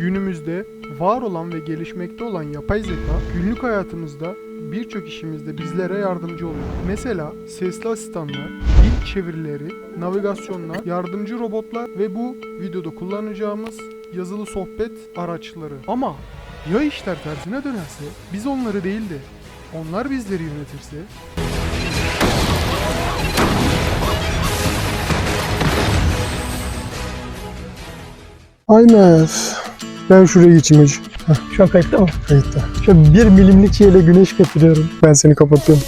Günümüzde var olan ve gelişmekte olan yapay zeka günlük hayatımızda birçok işimizde bizlere yardımcı oluyor. Mesela sesli asistanlar, dil çevirileri, navigasyonlar, yardımcı robotlar ve bu videoda kullanacağımız yazılı sohbet araçları. Ama ya işler tersine dönerse, biz onları değil de onlar bizleri yönetirse Aynen. Ben şuraya geçeyim hacı. Şu an kayıtta mı? Kayıtta. Şu an bir milimlik şeyle güneş getiriyorum. Ben seni kapatıyorum.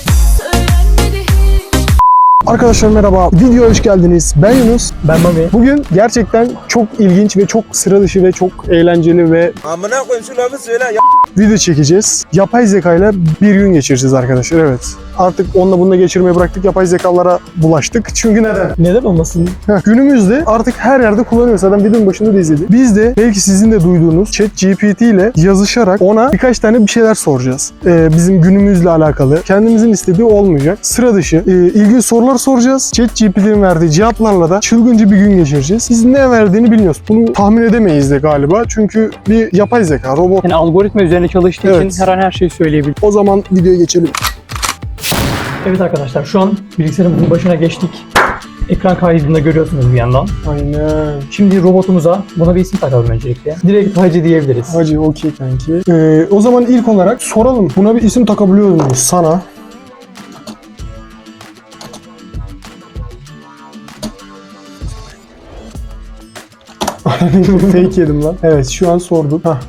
Arkadaşlar merhaba. Videoya hoş geldiniz. Ben Yunus. Ben Mami. Bugün gerçekten çok ilginç ve çok sıra dışı ve çok eğlenceli ve Amına koyayım şu lafı söyle ya. video çekeceğiz. Yapay zekayla bir gün geçireceğiz arkadaşlar. Evet. Artık onunla bununla geçirmeyi bıraktık. Yapay zekalara bulaştık. Çünkü neden? Neden olmasın? Heh, Günümüzde artık her yerde kullanıyoruz. Zaten videonun başında da izledik. Biz de belki sizin de duyduğunuz ChatGPT ile yazışarak ona birkaç tane bir şeyler soracağız. Ee, bizim günümüzle alakalı. Kendimizin istediği olmayacak. Sıra dışı e, ilginç sorular soracağız. ChatGPT'nin verdiği cevaplarla da çılgınca bir gün geçireceğiz. Biz ne verdiğini bilmiyoruz. Bunu tahmin edemeyiz de galiba. Çünkü bir yapay zeka, robot. Yani algoritma üzerine çalıştığı Evet. için her an her şeyi söyleyebilir. O zaman videoya geçelim. Evet arkadaşlar şu an bilgisayarımızın başına geçtik. Ekran kaydında görüyorsunuz bir yandan. Aynen. Şimdi robotumuza buna bir isim takalım öncelikle. Direkt Hacı diyebiliriz. Hacı okey kanki. Ee, o zaman ilk olarak soralım. Buna bir isim takabiliyor muyuz? Sana. Fake yedim lan. Evet şu an sorduk. Hah.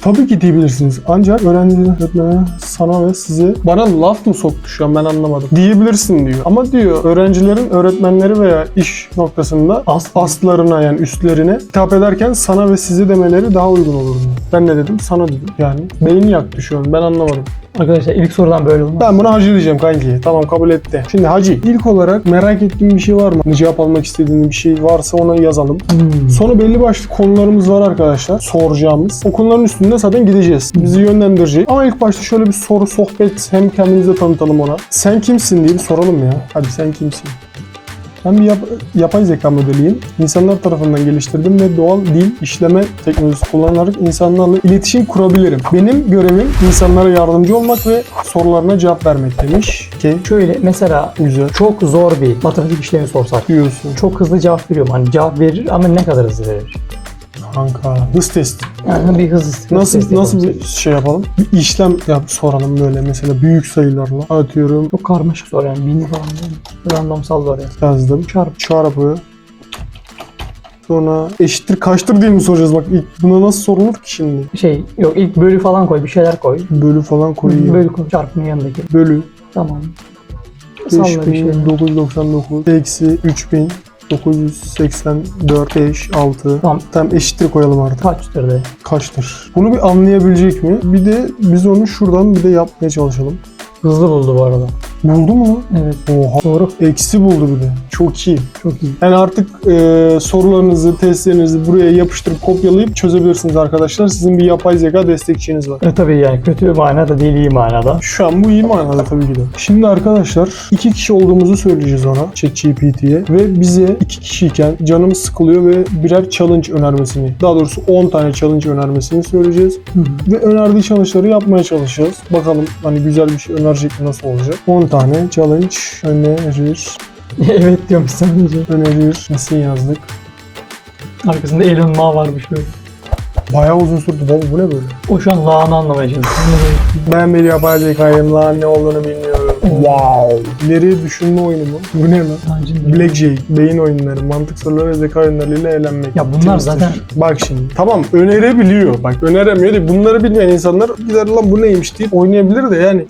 Tabii ki diyebilirsiniz. Ancak öğrencilerin öğretmene sana ve size bana laf mı soktu şu an ben anlamadım. Diyebilirsin diyor. Ama diyor öğrencilerin öğretmenleri veya iş noktasında As- aslarına yani üstlerine hitap ederken sana ve size demeleri daha uygun olur diyor. Ben ne dedim? Sana dedim. Yani beyni yaktı şu an. Ben anlamadım. Arkadaşlar ilk sorudan böyle olmaz. Ben buna hacı diyeceğim kanki. Tamam kabul etti. Şimdi hacı ilk olarak merak ettiğin bir şey var mı? Cevap almak istediğin bir şey varsa onu yazalım. Hmm. Sonra belli başlı konularımız var arkadaşlar. Soracağımız. O konuların üstünde zaten gideceğiz. Bizi yönlendirecek. Ama ilk başta şöyle bir soru sohbet hem kendimizi tanıtalım ona. Sen kimsin diye bir soralım ya. Hadi sen kimsin? Ben bir yap- yapay zeka modeliyim. İnsanlar tarafından geliştirdim ve doğal dil işleme teknolojisi kullanarak insanlarla iletişim kurabilirim. Benim görevim insanlara yardımcı olmak ve sorularına cevap vermek demiş ki Şöyle mesela güzel çok zor bir matematik işlemi sorsak. diyorsun Çok hızlı cevap veriyorum. Hani cevap verir ama ne kadar hızlı verir? Kanka. Hız testi. Yani bir hız hız Nasıl testi nasıl bir şey yapalım? Bir işlem yap soralım böyle mesela büyük sayılarla. Atıyorum Çok karmaşık soru yani. Bin falan değil mi? Randomsal soru yani. yazdım. Çarp. Çarpı Sonra eşittir kaçtır diye mi soracağız? Bak ilk buna nasıl sorulur ki şimdi? Şey yok ilk bölü falan koy bir şeyler koy. Bölü falan koyayım. Bölü koy. Çarpının yanındaki. Bölü. Tamam. Salla bir şey. 5999 eksi 3984 5 6 Tamam. Tamam eşittir koyalım artık. Kaçtır de. Kaçtır? Bunu bir anlayabilecek mi? Bir de biz onu şuradan bir de yapmaya çalışalım. Hızlı buldu bu arada. Buldu mu? Evet. Oha. Doğru. Eksi buldu bir de. Çok iyi. Çok iyi. Yani artık e, sorularınızı, testlerinizi buraya yapıştırıp kopyalayıp çözebilirsiniz arkadaşlar. Sizin bir yapay zeka destekçiniz var. E tabii yani kötü manada değil iyi manada. Şu an bu iyi manada tabii ki de. Şimdi arkadaşlar iki kişi olduğumuzu söyleyeceğiz ona ChatGPT'ye ve bize iki kişiyken canımız sıkılıyor ve birer challenge önermesini daha doğrusu 10 tane challenge önermesini söyleyeceğiz. Ve önerdiği challenge'ları yapmaya çalışacağız. Bakalım hani güzel bir şey önerecek mi nasıl olacak. 10 tane challenge önerir. evet diyorum sadece. Önerir. Nasıl yazdık? Arkasında Elon Musk varmış böyle. Bayağı uzun sürdü. Baba bu ne böyle? O şu an lağını anlamaya çalışıyor. Ben bir yapay zekayım lan ne olduğunu bilmiyorum. Wow. İleri düşünme oyunu mu? Bu ne lan? Blackjack, beyin oyunları, mantık soruları ve zeka oyunlarıyla eğlenmek. Ya bunlar Twister. zaten- Bak şimdi. Tamam önerebiliyor. Bak öneremiyor değil. Bunları bilmeyen insanlar gider lan bu neymiş deyip oynayabilir de yani.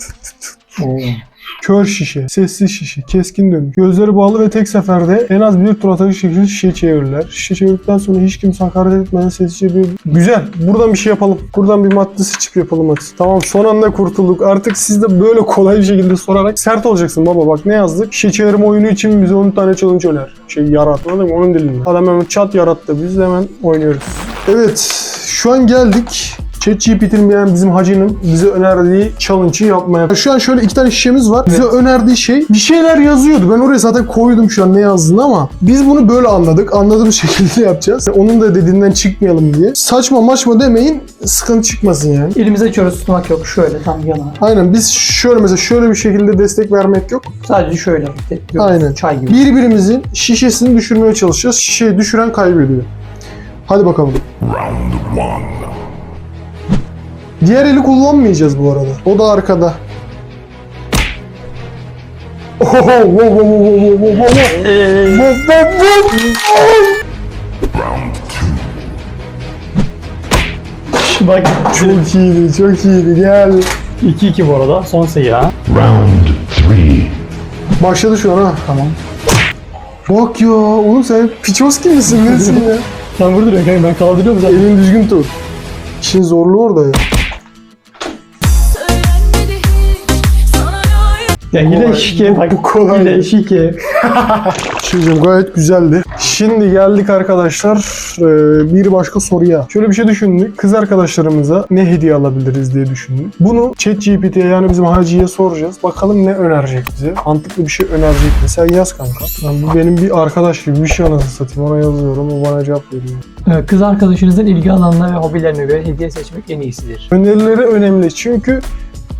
Kör şişe, sessiz şişe, keskin dönüş. Gözleri bağlı ve tek seferde en az bir tur atacak şekilde şişe çevirirler. Şişe çevirdikten sonra hiç kimse hakaret etmeden sessizce bir... Güzel. Buradan bir şey yapalım. Buradan bir madde seçip yapalım hadi. Tamam son anda kurtulduk. Artık siz de böyle kolay bir şekilde sorarak sert olacaksın baba. Bak ne yazdık? Şişe çevirme oyunu için bize 10 tane challenge öner. Şey yarat. Anladın mı? Onun dilinde. Adam hemen chat yarattı. Biz de hemen oynuyoruz. Evet. Şu an geldik. ChatGPT'nin yani bizim hacının bize önerdiği challenge'ı yapmaya. Şu an şöyle iki tane şişemiz var. Bize önerdiği şey bir şeyler yazıyordu. Ben oraya zaten koydum şu an ne yazdığını ama biz bunu böyle anladık. Anladığımız şekilde yapacağız. Onun da dediğinden çıkmayalım diye. Saçma maçma demeyin sıkıntı çıkmasın yani. Elimizi açıyoruz tutmak yok. Şöyle tam yana. Aynen biz şöyle mesela şöyle bir şekilde destek vermek yok. Sadece şöyle. Aynen. Çay gibi. Birbirimizin şişesini düşürmeye çalışacağız. Şişeyi düşüren kaybediyor. Hadi bakalım. Diğer eli kullanmayacağız bu arada. O da arkada. Oho, wow, wow, wow, wow, wow, wow, wow. Wow, wow, wow. bak Çok iyiydi, çok iyiydi. Gel. 2-2 bu arada. Son sayı ha. Round three. Başladı şu an ha. Tamam. Bak ya, oğlum sen Piçoski misin nesin ya? Sen vurduruyorsun kanka ben kaldırıyorum zaten. Elini düzgün tut. İşin zorluğu orada ya. Ya yine Kolay. şike bak. Bu kolay. Yine şike. Şeycim gayet güzeldi. Şimdi geldik arkadaşlar e, bir başka soruya. Şöyle bir şey düşündük. Kız arkadaşlarımıza ne hediye alabiliriz diye düşündük. Bunu ChatGPT'ye yani bizim hacıya soracağız. Bakalım ne önerecek bize. Mantıklı bir şey önerecek mi? Sen yaz kanka. Yani bu benim bir arkadaş gibi bir şey anasını satayım. Ona yazıyorum. O bana cevap veriyor. Ee, Kız arkadaşınızın ilgi alanına ve hobilerine göre hediye seçmek en iyisidir. Önerileri önemli. Çünkü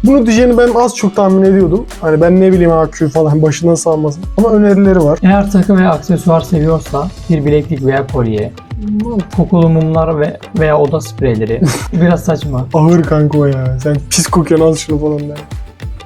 bunu diyeceğini ben az çok tahmin ediyordum. Hani ben ne bileyim AQ falan başından salmasın. Ama önerileri var. Eğer takı veya aksesuar seviyorsa bir bileklik veya kolye, kokulu mumlar ve veya oda spreyleri. Biraz saçma. Ağır kanka o ya. Sen pis kokuyorsun al şunu falan der.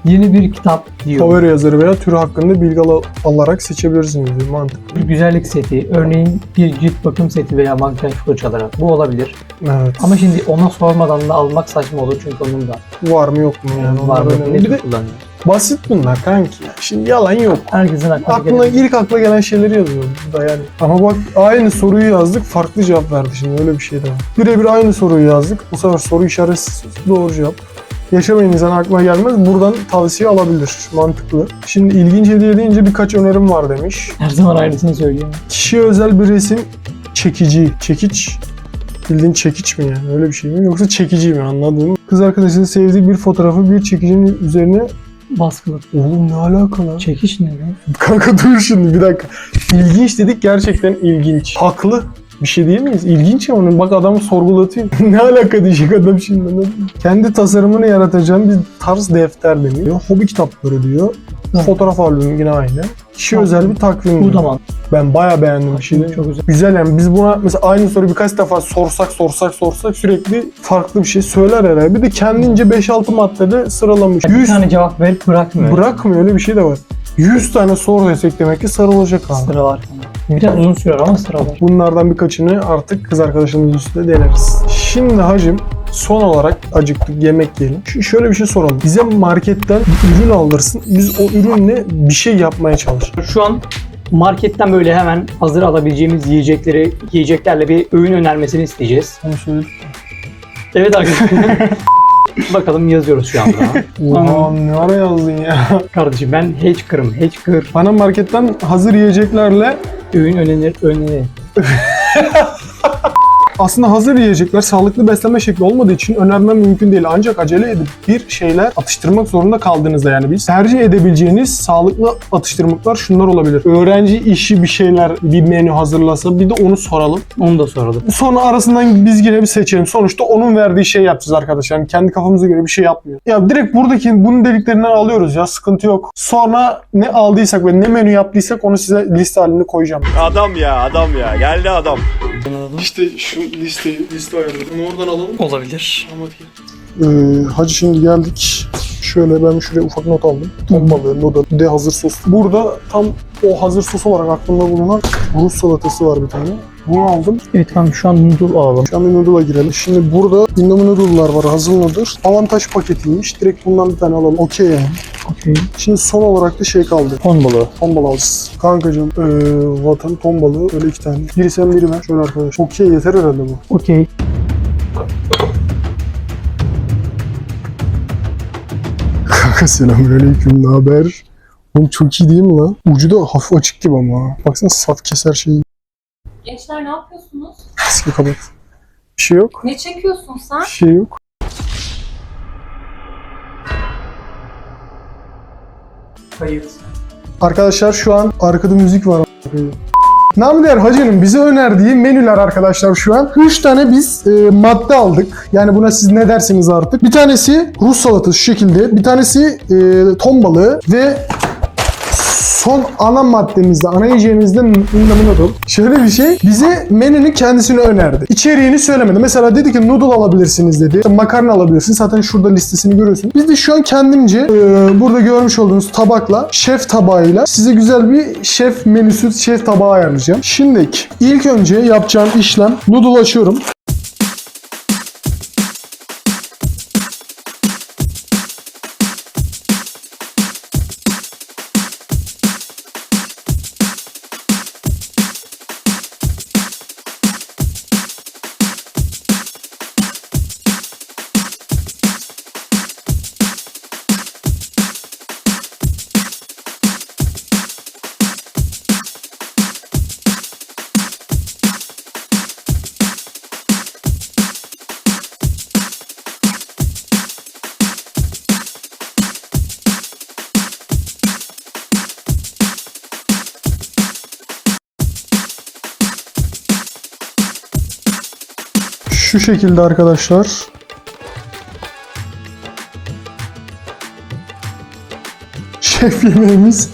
Yeni bir kitap diyor. Favori yazarı veya türü hakkında bilgi al- alarak seçebilirsiniz diyor. Mantık. Bir güzellik seti, örneğin bir cilt bakım seti veya makyaj fırçaları. Bu olabilir. Evet. Ama şimdi ona sormadan da almak saçma olur çünkü onun da var mı yok mu yani? var Onlar mı önemli. ne Bir tür de kullanıyor. basit bunlar kanki. ya. Şimdi yalan yok. Herkesin aklına, Aklına gelen- ilk akla gelen şeyleri yazıyor bu da yani. Ama bak aynı soruyu yazdık farklı cevap verdi şimdi öyle bir şey de var. Birebir aynı soruyu yazdık. Bu sefer soru işaretsiz doğru cevap. Yaşamayın insan aklına gelmez. Buradan tavsiye alabilir. Mantıklı. Şimdi ilginç hediye deyince birkaç önerim var demiş. Her zaman aynısını söylüyor. Kişiye özel bir resim çekici. Çekiç. Bildiğin çekiç mi yani? Öyle bir şey mi? Yoksa çekici mi anladın? Kız arkadaşının sevdiği bir fotoğrafı bir çekicinin üzerine Baskılı. Oğlum ne alaka lan? Çekiş ne lan? Kanka dur şimdi bir dakika. İlginç dedik gerçekten ilginç. Haklı. Bir şey değil miyiz? İlginç ama bak adamı sorgulatıyor. ne alaka diyecek adam şimdi. Kendi tasarımını yaratacağım bir tarz defter deniyor. Hobi kitapları diyor. Evet. Fotoğraf albümü yine aynı. Kişi Tamam. özel bir takvim. Bu zaman. Ben bayağı beğendim bir şey? Çok güzel. Güzel yani biz buna mesela aynı soruyu birkaç defa sorsak sorsak sorsak sürekli farklı bir şey söyler herhalde. Bir de kendince 5-6 maddede sıralamış. Bir 100 tane cevap verip bırakmıyor. bırakmıyor öyle bir şey de var. 100 tane sor desek demek ki sarılacak abi. Sıra var. Biraz uzun sürer ama sıra var. Bunlardan birkaçını artık kız arkadaşımız üstünde deneriz. Şimdi hacım son olarak acıktık yemek yiyelim. Şu şöyle bir şey soralım. Bize marketten bir ürün aldırsın. Biz o ürünle bir şey yapmaya çalışırız. Şu an marketten böyle hemen hazır alabileceğimiz yiyecekleri, yiyeceklerle bir öğün önermesini isteyeceğiz. Evet arkadaşlar. Bakalım yazıyoruz şu anda. Oha ne ara yazdın ya. Kardeşim ben Hatchker'ım. Hatchker Bana marketten hazır yiyeceklerle öğün önerir, önerir. aslında hazır yiyecekler sağlıklı beslenme şekli olmadığı için önermem mümkün değil. Ancak acele edip bir şeyler atıştırmak zorunda kaldığınızda yani biz tercih edebileceğiniz sağlıklı atıştırmalıklar şunlar olabilir. Öğrenci işi bir şeyler bir menü hazırlasa bir de onu soralım. Onu da soralım. Sonra arasından biz yine bir seçelim. Sonuçta onun verdiği şey yapacağız arkadaşlar. Yani kendi kafamıza göre bir şey yapmıyor. Ya direkt buradaki bunun dediklerinden alıyoruz ya sıkıntı yok. Sonra ne aldıysak ve ne menü yaptıysak onu size liste halinde koyacağım. Adam ya adam ya geldi adam. İşte şu listeyi liste ayarladım. Oradan alalım. Olabilir. Ee, hacı şimdi geldik. Şöyle ben şuraya ufak not aldım. Ton balığı, bir de hazır sos. Burada tam o hazır sos olarak aklımda bulunan Rus salatası var bir tane. Bunu aldım. Evet kanka şu an noodle alalım. Şu an bir noodle'a girelim. Şimdi burada Indomie noodle'lar var. Hazır noodle. Avantaj paketiymiş. Direkt bundan bir tane alalım. Okey yani. Okey. Şimdi son olarak da şey kaldı. Ton balığı. Ton balığı alacağız. Kankacığım ee, vatan ton balığı öyle iki tane. Biri sen biri ben. Şöyle arkadaş. Okey yeter herhalde bu. Okey. Kanka selamünaleyküm. Ne haber? Oğlum çok iyi değil mi lan? Ucu da hafif açık gibi ama. Baksana saf keser şeyi. Gençler ne yapıyorsunuz? Eski kapat. Bir şey yok. Ne çekiyorsun sen? Bir şey yok. Kayıt. Arkadaşlar şu an arkada müzik var. Namı değer hacının bize önerdiği menüler arkadaşlar şu an. 3 tane biz e, madde aldık. Yani buna siz ne dersiniz artık. Bir tanesi Rus salatası şu şekilde. Bir tanesi e, ton balığı ve son ana maddemizde, ana yiyeceğimizde noodle. Şöyle bir şey, bize menünün kendisini önerdi. İçeriğini söylemedi. Mesela dedi ki noodle alabilirsiniz dedi. Makarna alabilirsiniz. Zaten şurada listesini görüyorsunuz. Biz de şu an kendimce e, burada görmüş olduğunuz tabakla, şef tabağıyla size güzel bir şef menüsü, şef tabağı ayarlayacağım. Şimdi ilk önce yapacağım işlem noodle açıyorum. Şu şekilde arkadaşlar. Şef yemeğimiz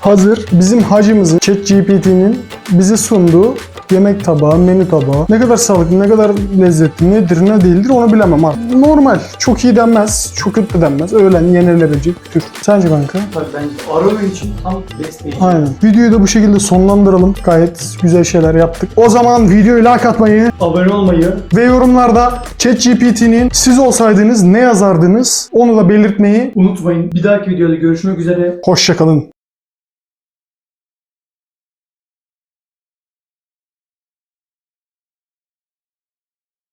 hazır. Bizim hacımızın ChatGPT'nin bize sunduğu yemek tabağı, menü tabağı. Ne kadar sağlıklı, ne kadar lezzetli, nedir, ne değildir onu bilemem artık. Normal. Çok iyi denmez, çok kötü de denmez. Öğlen yenilebilecek bir tür. Sence kanka? Tabii bence ara öğün için tam besleyici. Aynen. Videoyu da bu şekilde sonlandıralım. Gayet güzel şeyler yaptık. O zaman videoyu like atmayı, Abone olmayı, ve yorumlarda ChatGPT'nin siz olsaydınız ne yazardınız onu da belirtmeyi unutmayın. Bir dahaki videoda görüşmek üzere. hoşçakalın.